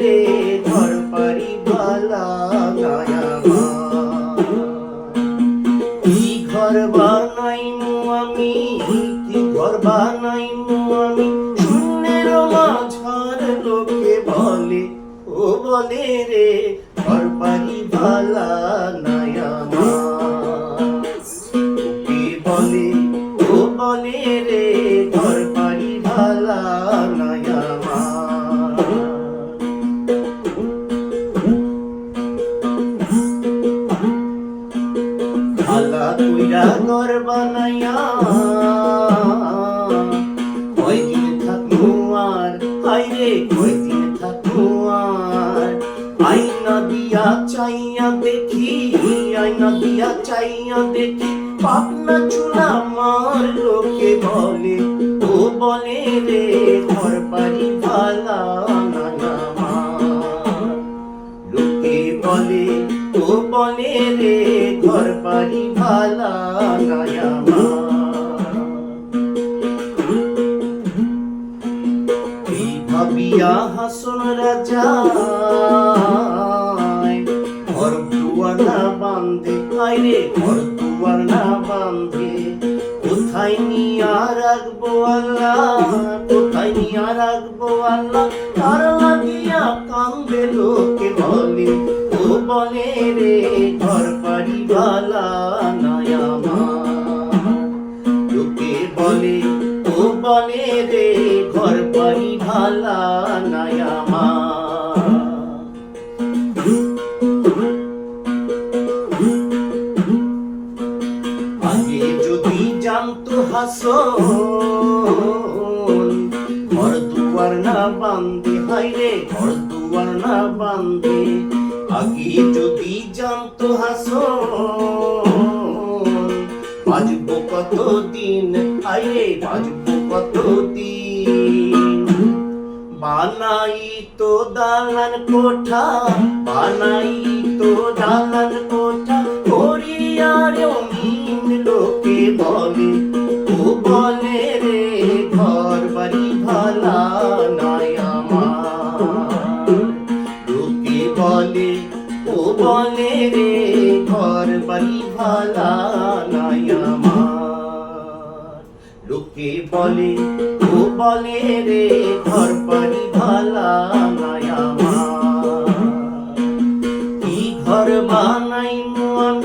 রে ধরপারি বালা কি ঘর বানাইমু আমি, কি ঘর বানাইমু আমি? শূন্যের মাঝার লোকে বলে, ও বলে রে ধরপারি ভালা ঘর বানাইয়া। কয়দিন থাকব আর? হাইরে কয়দিন থাকব আর? আইনা দিয়া চাইয়া দেখি আইনা দিয়া চাইয়া দেখি পাপনা চুলা মার লোকে বলে, ও বলে রে, ঘর বাড়ি ভালা বলে, ও বলে রে, ঘর বাড়ি ভালা ভাবিয়া হাসন রাজা ঘর দুয়ার না বান্ধে আইরে, ঘর দুয়ার না বান্ধে কোথায় নিয়া রাখব আল্লাহ, কোথায় নিয়া রাখব আল্লাহ? তার লাগিয়া কান্দে লোকে বলে, ও বলে রে, ঘর বাড়ি ভালা বাড়ি ভালা নয়া মা আগে যদি জানতো হাসন, ঘর দুয়ার না বান্ধে হাইরে ঘর দুয়ার হাসন, বাজবো কত দিন বাজবো কত দিন বানাই তো দালান কোঠা বানাই তো দালান কোঠা। করিয়ার অমিন লোকে বলে, ও বলে রে ঘর বাড়ি ভালা নয় আমার। লোকে বলে, ও বলে রে ঘর বাড়ি ভালা নয় আমার। লোকে বলে, ও বলে রে ঘর